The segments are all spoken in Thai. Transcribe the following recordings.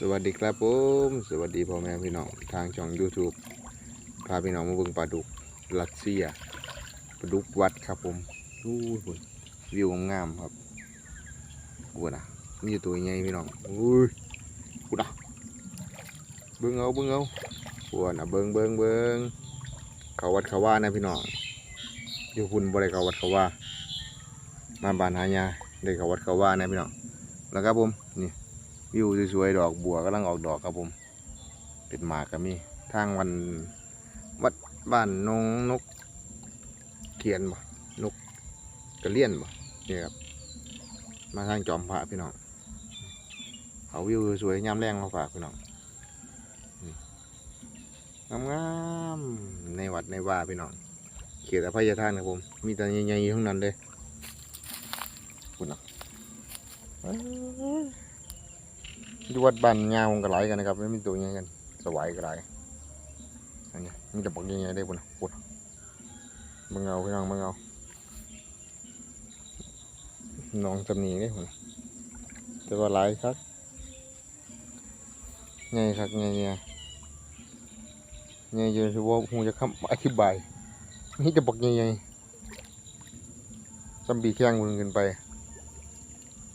สวัสดีครับผมสวัสดีพ่อแม่พี่น้องทางช่อง YouTube พาพี่น้องมาเบิ่งปลาดุกรัสเซียปลาดุกวัดครับผมอู้ยพุ่นวิวงามครับกูนะมีตัวใหญ่พี่น้องอุ้ยกูนะเบิ่งเอาเบิ่งเอาปวนะเบิ่งเบิ่งเบิ่งเขาวัดเขาว่านะพี่น้องอยู่พุ่นบ่ได้เขาวัดเขาว่ามาบานหายาได้เขาวัดเขาว่านะพี่น้องแล้วครับผมนี่ วิวสวยๆดอกบัวกำลังออกดอกครับผม เป็นหมากก็มีทางวันวัดบ้านนงนกเทียนบ่นกกระเลี่ยนบ่นี่ครับมาทางจอมพระพี่น้องเอาวิวสวยๆยามแรงมาฝากพี่น้องงามๆในวัดในว่าพี่น้องเขตอภัยทานครับผม มีแต่ใหญ่ๆทั้งนั้นเลยคุณนะ อยู่วัดบ้านงาคงกระไรกันนะครับไม่มีตัวใหญ่กันสวายกระไรอันนี้มีแต่ปักใหญ่ๆได้ปุ่นปุ่นมึงเอาพี่น้องมึงเอาน้องจำนีได้ปุ่นแต่ว่าหลครับใหญ่ครับใหญ่ๆใหญ่ใหญ่จนที่ว่าหูจะคำอธิบายนี่จะปักใหญ่ๆซัมบีแข้งมึงขึ้นไป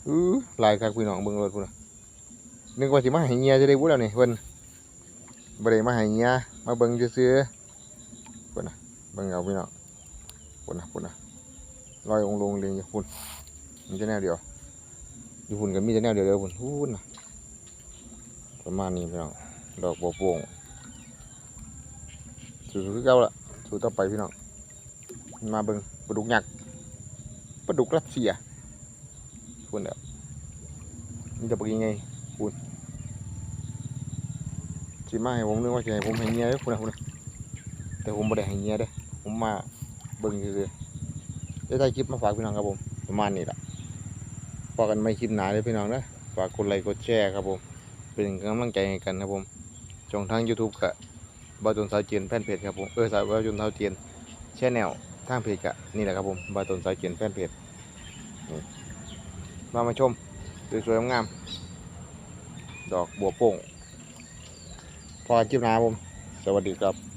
อื้อลายครับพี่น้องเบิ่งรถพุ่นนะ นึกว่าสิมาห้เงียจะได้บุแล้วนี่เพิ่นบ่ได้มาห้เงียมาเบิ่งซื่อๆพุ่นน่ะเบิ่งเอาพี่น้องพุ่นน่ะพุ่นน่ะลอยองลงเรียงอยู่พุ่นมีแต่แนวเดียวอยู่พุ่นก็มีแต่แนวเดียวเดียวพุ่นพุ่นน่ะประมาณนี้พี่น้องดอกบัวโป่งสู้ๆคือเก่าละสู้ต่อไปพี่น้องมาเบิ่งปลาดุกหยักปลาดุกรัสเซียพุ่นเด้อมีแต่ปลาใหญ่สิมาให้ผมนึกว่าจะให้ผมให้เงียเด้อคุณนะคุณนะแต่ผมบ่ได้ให้เงียเด้อผมมาเบิ่งซื่อๆได้ถ่คลิปมาฝากพี่น้องครับผม ประมาณนี้แหละพอกันไม่คลิปหนาเลยพี่น้องเด้อฝากกดไลค์กดแชร์ครับผม เป็นกำลังใจให้กันครับผมช่องทาง YouTube กะบาตนสาวเจียนแฟนเพจครับผม เออสาวบาตนสาวเจียนแชนแนลทางเพจกะนี่แหละครับผมบาตนสาวเจียนแฟนเพจมามาชมสวยๆงาม ดอกบัวโป่งพอคลิปหน้าผม สวัสดีครับ